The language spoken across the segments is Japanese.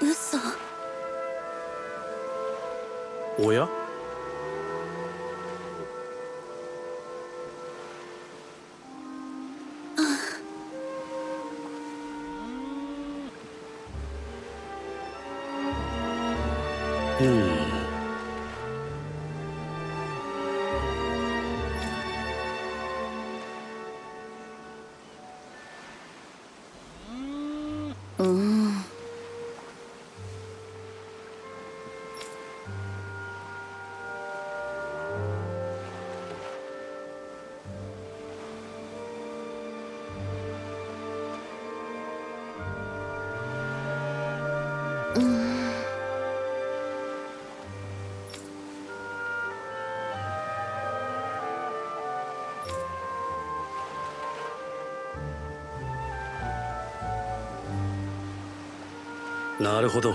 嘘？おや？なるほど。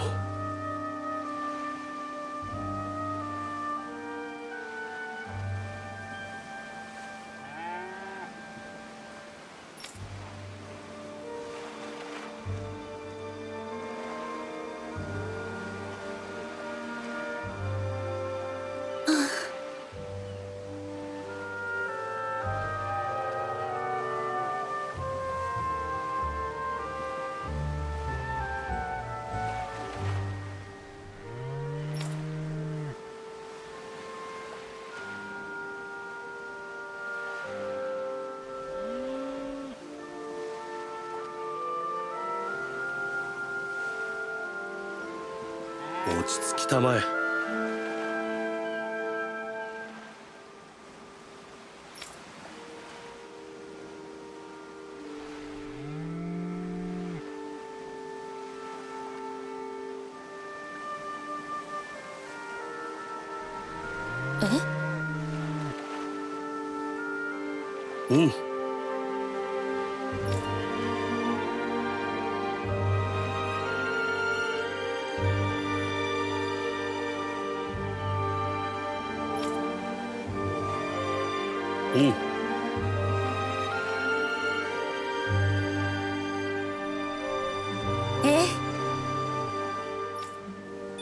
落ち着きたまえ。うん。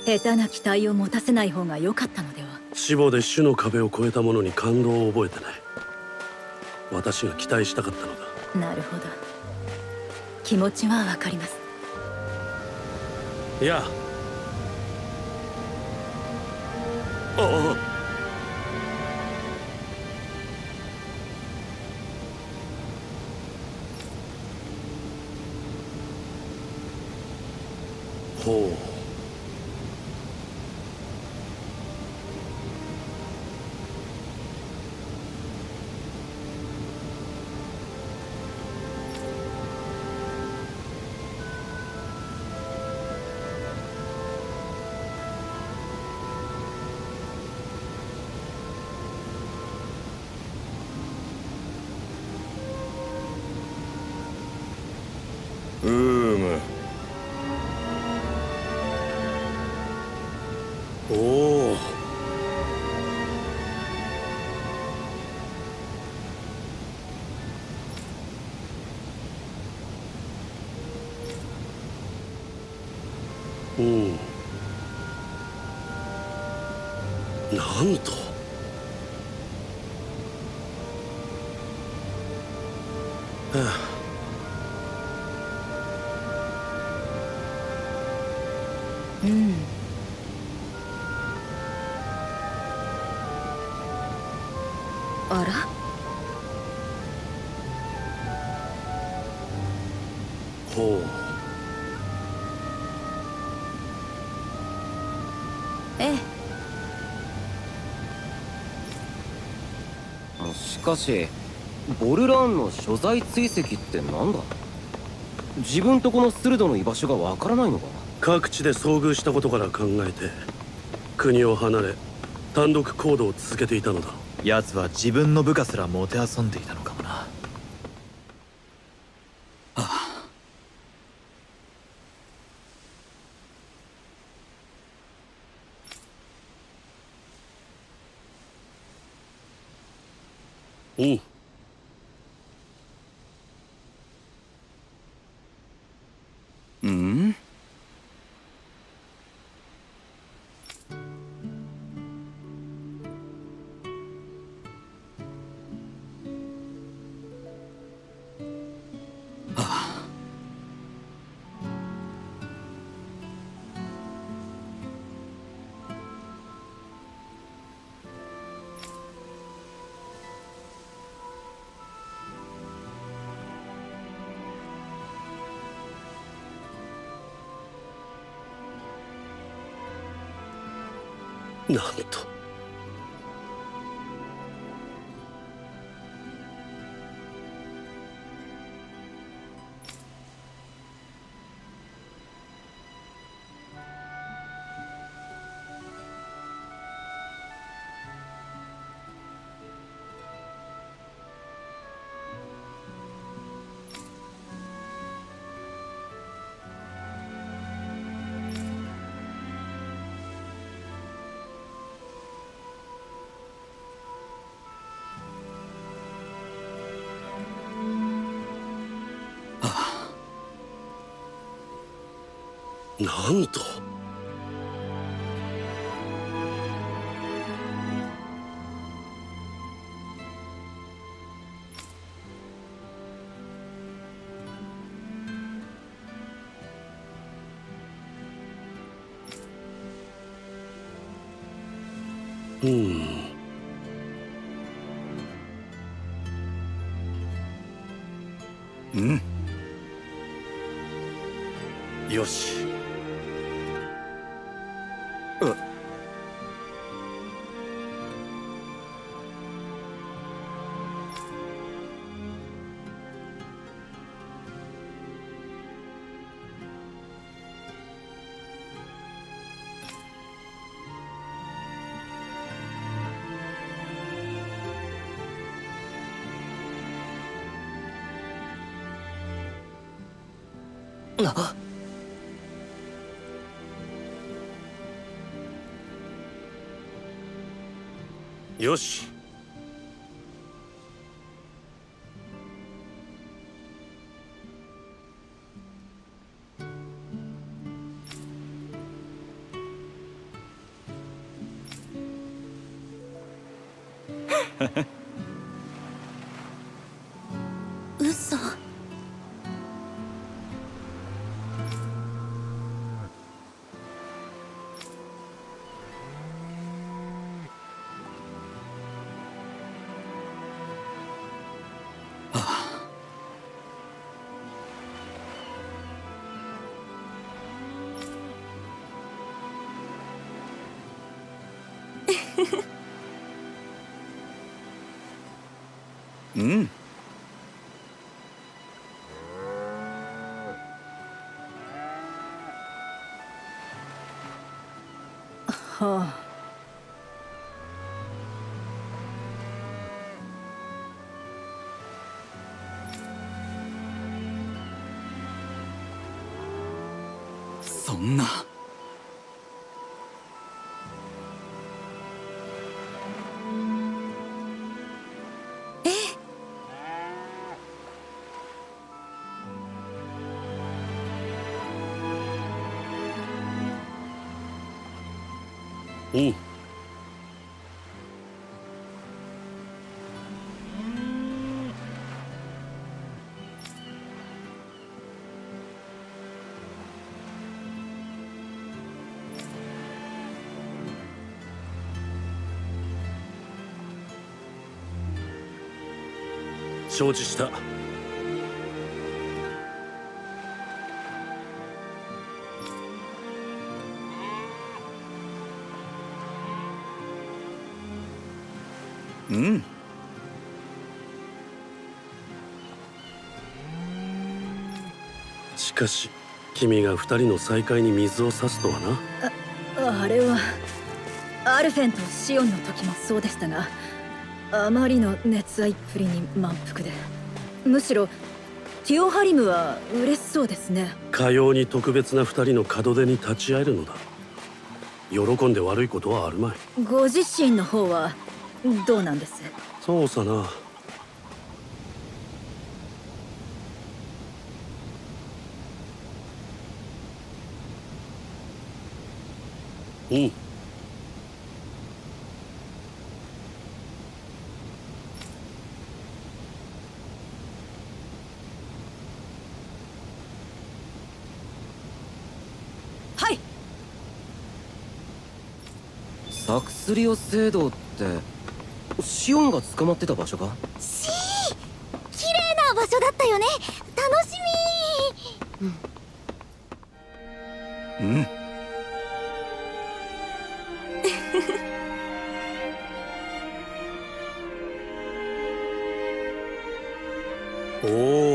え下手な期待を持たせない方が良かったのでは。死亡で種の壁を越えた者に感動を覚えてない。私が期待したかったのだ。なるほど。気持ちはわかります。いやああほうおおうんなんと。はあうん。かしボルラーンの所在追跡ってなんだ？自分とこのスルドの居場所がわからないのか各地で遭遇したことから考えて国を離れ単独行動を続けていたのだ。奴は自分の部下すらもてあそんでいたのかもなうなんと。なんと。うん。うん。よし。よし。うん。はあ。そんなおう。ん承知した。うん。しかし君が二人の再会に水を差すとはな。あれはアルフェンとシオンの時もそうでしたがあまりの熱愛っぷりに満腹で。むしろティオハリムは嬉しそうですね。かように特別な二人の門出に立ち会えるのだ。喜んで悪いことはあるまい。ご自身の方はどうなんです？そうさな。う。んはい。サクスリオ聖堂ってシオンが捕まってた場所かー綺麗な場所だったよね。楽しみ。うん、うん、おお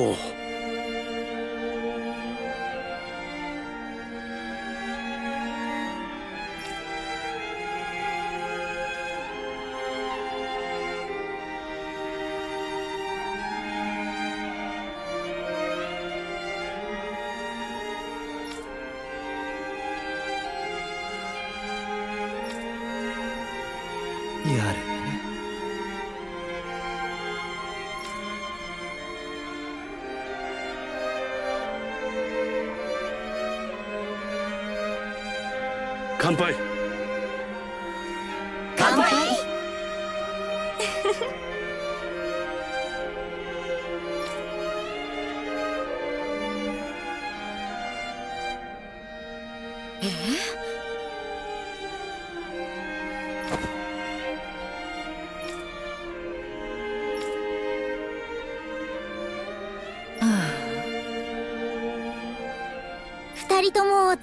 やれ。乾杯。乾杯。二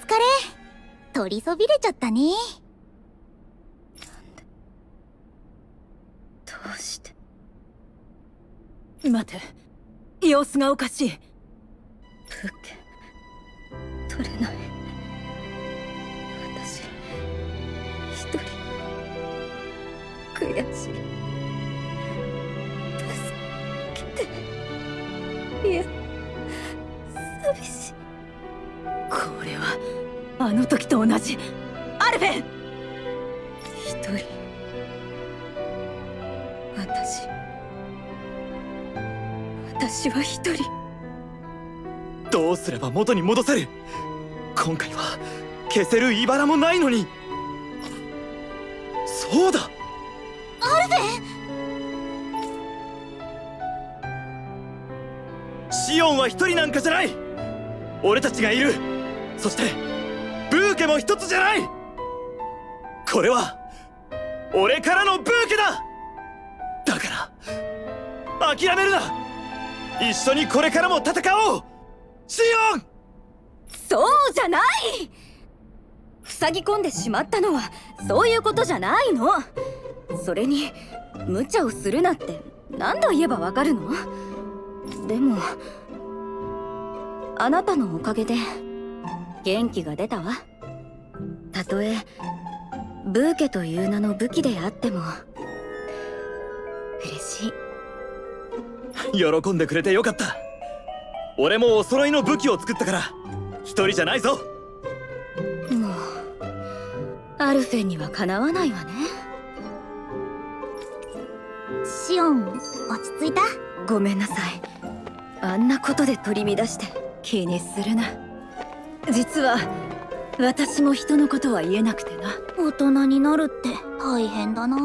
疲れ。取りそびれちゃったね。どうして。待て。様子がおかしい。ブーケ取れない。私一人。悔しい。助けて。いや寂しい。あの時と同じ。アルフェン！一人。私。私は一人。どうすれば元に戻せる？今回は消せるいばらもないのに。そうだ！アルフェン！シオンは一人なんかじゃない！俺たちがいる！そしてブーケも一つじゃない。これは俺からのブーケだ。だから諦めるな。一緒にこれからも戦おう。シオン！そうじゃない！塞ぎ込んでしまったのはそういうことじゃないの。それに無茶をするなって何度言えばわかるの？でもあなたのおかげで元気が出たわ。たとえブーケという名の武器であっても嬉しい。喜んでくれてよかった。俺もお揃いの武器を作ったから一人じゃないぞ。もうアルフェンにはかなわないわね。シオン落ち着いた？ごめんなさい。あんなことで取り乱して気にするな。実は私も人のことは言えなくてな。大人になるって大変だな。